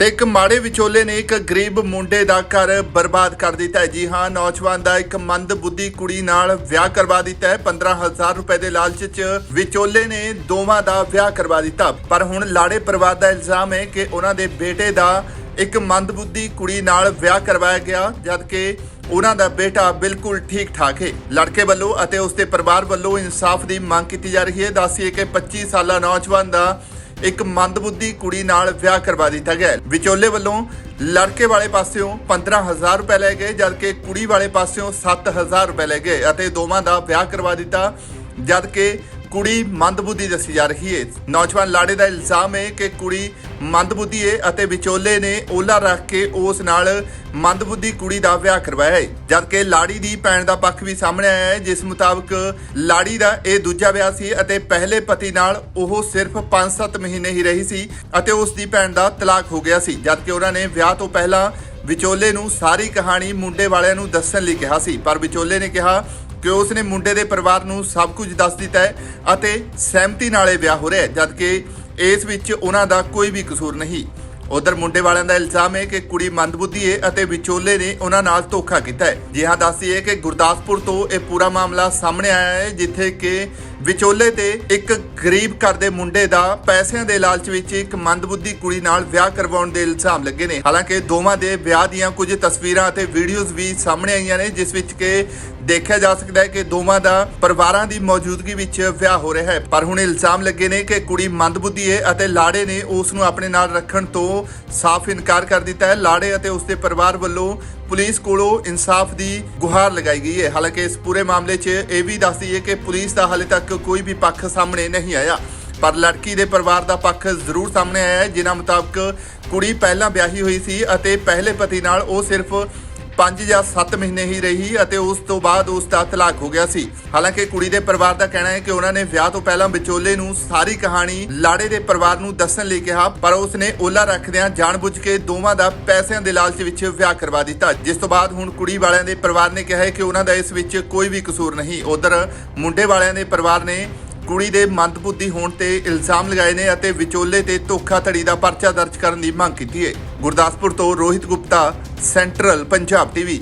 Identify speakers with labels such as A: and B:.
A: ਤੇ ਇੱਕ ਮਾੜੇ ਵਿਚੋਲੇ ਨੇ ਇੱਕ ਗਰੀਬ ਮੁੰਡੇ ਦਾ ਘਰ ਬਰਬਾਦ ਕਰ ਦਿੱਤਾ ਹੈ। ਜੀ ਹਾਂ, ਨੌਜਵਾਨ ਦਾ ਇੱਕ ਮੰਦ ਬੁੱਧੀ ਕੁੜੀ ਨਾਲ ਵਿਆਹ ਕਰਵਾ ਦਿੱਤਾ ਹੈ। 15000 ਰੁਪਏ ਦੇ ਲਾਲਚ 'ਚ ਵਿਚੋਲੇ ਨੇ ਦੋਵਾਂ ਦਾ ਵਿਆਹ ਕਰਵਾ ਦਿੱਤਾ। ਪਰ ਹੁਣ ਲਾੜੇ ਪਰਿਵਾਰ ਦਾ ਇਲਜ਼ਾਮ ਹੈ ਕਿ ਉਹਨਾਂ ਦੇ ਬੇਟੇ ਦਾ ਇੱਕ ਮੰਦ ਬੁੱਧੀ ਕੁੜੀ ਨਾਲ ਵਿਆਹ ਕਰਵਾਇਆ ਗਿਆ, ਜਦਕਿ ਉਹਨਾਂ ਦਾ ਬੇਟਾ ਬਿਲਕੁਲ ਠੀਕ ਠਾਕ ਹੈ। ਲੜਕੇ ਵੱਲੋਂ ਅਤੇ ਉਸਦੇ ਪਰਿਵਾਰ ਵੱਲੋਂ ਇਨਸਾਫ ਦੀ ਮੰਗ ਕੀਤੀ ਜਾ ਰਹੀ ਹੈ। ਦੱਸੀਏ ਕਿ 25 ਸਾਲਾ ਨੌਜਵਾਨ ਦਾ ਇੱਕ ਮੰਦਬੁੱਧੀ ਕੁੜੀ ਨਾਲ ਵਿਆਹ ਕਰਵਾ ਦਿੱਤਾ ਗਿਆ ਵਿਚੋਲੇ ਵੱਲੋਂ ਲੜਕੇ ਵਾਲੇ ਪਾਸਿਓਂ 15000 ਰੁਪਏ ਲੈ ਗਏ, ਜਦਕਿ ਕੁੜੀ ਵਾਲੇ ਪਾਸਿਓਂ 7000 ਰੁਪਏ ਲੈ ਗਏ ਅਤੇ ਦੋਵਾਂ ਦਾ ਵਿਆਹ ਕਰਵਾ ਦਿੱਤਾ, ਜਦਕਿ ਕੁੜੀ ਮੰਦਬੁੱਧੀ ਦੱਸੀ ਜਾ ਰਹੀ ਹੈ ਨੌਜਵਾਨ ਲਾੜੇ ਦਾ ਇਲਜ਼ਾਮ ਹੈ ਕਿ ਕੁੜੀ ਮੰਦਬੁੱਧੀ ਹੈ ਅਤੇ ਵਿਚੋਲੇ ਨੇ ਓਲਾ ਰੱਖ ਕੇ ਉਸ ਨਾਲ ਮੰਦਬੁੱਧੀ ਕੁੜੀ ਦਾ ਵਿਆਹ ਕਰਵਾਇਆ ਹੈ ਜਦਕਿ ਲਾੜੀ ਦੀ ਭੈਣ ਦਾ ਪੱਖ ਵੀ ਸਾਹਮਣੇ ਆਇਆ ਹੈ ਜਿਸ ਮੁਤਾਬਕ ਲਾੜੀ ਦਾ ਇਹ ਦੂਜਾ ਵਿਆਹ ਸੀ ਅਤੇ ਪਹਿਲੇ ਪਤੀ ਨਾਲ ਉਹ ਸਿਰਫ 5-7 ਮਹੀਨੇ ਹੀ ਰਹੀ ਸੀ ਅਤੇ ਉਸ ਦੀ ਭੈਣ ਦਾ ਤਲਾਕ ਹੋ ਗਿਆ ਸੀ। ਜਦਕਿ ਉਹਨਾਂ ਨੇ ਵਿਆਹ ਤੋਂ ਪਹਿਲਾਂ ਵਿਚੋਲੇ ਨੂੰ ਸਾਰੀ ਕਹਾਣੀ ਮੁੰਡੇ ਵਾਲਿਆਂ ਨੂੰ ਦੱਸਣ ਲਈ ਕਿਹਾ ਸੀ। ਪਰ ਵਿਚੋਲੇ ਨੇ ਕਿਹਾ ਕਿ ਉਸ ਨੇ ਮੁੰਡੇ ਦੇ ਪਰਿਵਾਰ ਨੂੰ ਸਭ ਕੁਝ ਦੱਸ ਦਿੱਤਾ ਹੈ ਅਤੇ ਸਹਿਮਤੀ ਨਾਲ ਇਹ ਵਿਆਹ ਹੋ ਰਿਹਾ ਹੈ, ਜਦਕਿ ਇਸ ਵਿੱਚ ਉਹਨਾਂ ਦਾ ਕੋਈ ਵੀ ਕਸੂਰ ਨਹੀਂ। ਉਧਰ ਮੁੰਡੇ ਵਾਲਿਆਂ ਦਾ ਇਲਜ਼ਾਮ ਹੈ ਕਿ ਕੁੜੀ ਮੰਦਬੁੱਧੀ ਹੈ ਅਤੇ ਵਿਚੋਲੇ ਨੇ ਉਹਨਾਂ ਨਾਲ ਧੋਖਾ ਕੀਤਾ ਹੈ। ਜੀ ਹਾਂ ਦੱਸੀਏ ਕਿ ਗੁਰਦਾਸਪੁਰ ਤੋਂ ਇਹ ਪੂਰਾ ਮਾਮਲਾ ਸਾਹਮਣੇ ਆਇਆ ਹੈ, ਜਿੱਥੇ ਕਿ ਵਿਚੋਲੇ ਤੇ ਇੱਕ ਗਰੀਬ ਘਰ ਦੇ ਮੁੰਡੇ ਦਾ ਪੈਸਿਆਂ ਦੇ ਲਾਲਚ ਵਿੱਚ ਇੱਕ ਮੰਦਬੁੱਧੀ ਕੁੜੀ ਨਾਲ ਵਿਆਹ ਕਰਵਾਉਣ ਦੇ ਇਲਜ਼ਾਮ ਲੱਗੇ ਨੇ। ਹਾਲਾਂਕਿ ਦੋਵਾਂ ਦੇ ਵਿਆਹ ਦੀਆਂ ਕੁਝ ਤਸਵੀਰਾਂ ਅਤੇ ਵੀਡੀਓਜ਼ ਵੀ ਸਾਹਮਣੇ ਆਈਆਂ ਨੇ, ਜਿਸ ਵਿੱਚ ਕਿ ਦੇਖਿਆ ਜਾ ਸਕਦਾ ਹੈ ਕਿ ਦੋਵਾਂ ਦਾ ਪਰਿਵਾਰਾਂ ਦੀ ਮੌਜੂਦਗੀ ਵਿੱਚ ਵਿਆਹ ਹੋ ਰਿਹਾ ਹੈ। ਪਰ ਹੁਣ ਇਲਜ਼ਾਮ ਲੱਗੇ ਨੇ ਕਿ ਕੁੜੀ ਮੰਦਬੁੱਧੀ ਹੈ ਅਤੇ ਲਾੜੇ ਨੇ ਉਸ ਨੂੰ ਆਪਣੇ ਨਾਲ ਰੱਖਣ ਤੋਂ ਸਾਫ਼ ਇਨਕਾਰ ਕਰ ਦਿੱਤਾ ਹੈ। ਲਾੜੇ ਅਤੇ ਉਸ ਦੇ ਪਰਿਵਾਰ ਵੱਲੋਂ ਪੁਲਿਸ ਕੋਲੋਂ ਇਨਸਾਫ ਦੀ ਗੁਹਾਰ ਲਗਾਈ ਗਈ ਹੈ। ਹਾਲਾਂਕਿ ਇਸ ਪੂਰੇ ਮਾਮਲੇ 'ਚ ਇਹ ਵੀ ਦੱਸਦੀ ਹੈ ਕਿ ਪੁਲਿਸ ਦਾ ਹਾਲੇ ਤੱਕ ਕੋਈ ਵੀ ਪੱਖ ਸਾਹਮਣੇ ਨਹੀਂ ਆਇਆ। ਪਰ ਲੜਕੀ ਦੇ ਪਰਿਵਾਰ ਦਾ ਪੱਖ ਜ਼ਰੂਰ ਸਾਹਮਣੇ ਆਇਆ ਹੈ, ਜਿਨ੍ਹਾਂ ਮੁਤਾਬਕ ਕੁੜੀ ਪਹਿਲਾਂ ਵਿਆਹੀ ਹੋਈ ਸੀ ਅਤੇ ਪਹਿਲੇ ਪਤੀ ਨਾਲ ਉਹ ਸਿਰਫ 5 ਜਾਂ 7 ਮਹੀਨੇ ਹੀ ਰਹੀ ਅਤੇ ਉਸ ਤੋਂ ਬਾਅਦ ਉਸ ਦਾ ਤਲਾਕ ਹੋ ਗਿਆ ਸੀ। ਹਾਲਾਂਕਿ ਕੁੜੀ ਦੇ ਪਰਿਵਾਰ ਦਾ ਕਹਿਣਾ ਹੈ ਕਿ ਉਹਨਾਂ ਨੇ ਵਿਆਹ ਤੋਂ ਪਹਿਲਾਂ ਵਿਚੋਲੇ ਨੂੰ ਸਾਰੀ ਕਹਾਣੀ ਲਾੜੇ ਦੇ ਪਰਿਵਾਰ ਨੂੰ ਦੱਸਣ ਲਈ ਕਿਹਾ, ਪਰ ਉਸ ਨੇ ਓਲਾ ਰੱਖਦਿਆਂ ਜਾਣਬੁੱਝ ਕੇ ਦੋਵਾਂ ਦਾ ਪੈਸਿਆਂ ਦੇ ਲਾਲਚ ਵਿੱਚ ਵਿਆਹ ਕਰਵਾ ਦਿੱਤਾ। ਜਿਸ ਤੋਂ ਬਾਅਦ ਹੁਣ ਕੁੜੀ ਵਾਲਿਆਂ ਦੇ ਪਰਿਵਾਰ ਨੇ ਕਿਹਾ ਹੈ ਕਿ ਉਹਨਾਂ ਦਾ ਇਸ ਵਿੱਚ ਕੋਈ ਵੀ ਕਸੂਰ ਨਹੀਂ। ਉਧਰ ਮੁੰਡੇ ਵਾਲਿਆਂ ਦੇ ਪਰਿਵਾਰ ਨੇ ਕੁੜੀ ਦੇ ਮੰਦਬੁੱਧੀ ਹੋਣ ਤੇ ਇਲਜ਼ਾਮ ਲਗਾਏ ਨੇ ਅਤੇ ਵਿਚੋਲੇ ਤੇ ਧੋਖਾਧੜੀ ਦਾ ਪਰਚਾ ਦਰਜ ਕਰਨ ਦੀ ਮੰਗ ਕੀਤੀ ਹੈ। ਗੁਰਦਾਸਪੁਰ ਤੋਂ ਰੋਹਿਤ ਗੁਪਤਾ ਸੈਂਟਰਲ ਪੰਜਾਬ ਟੀਵੀ।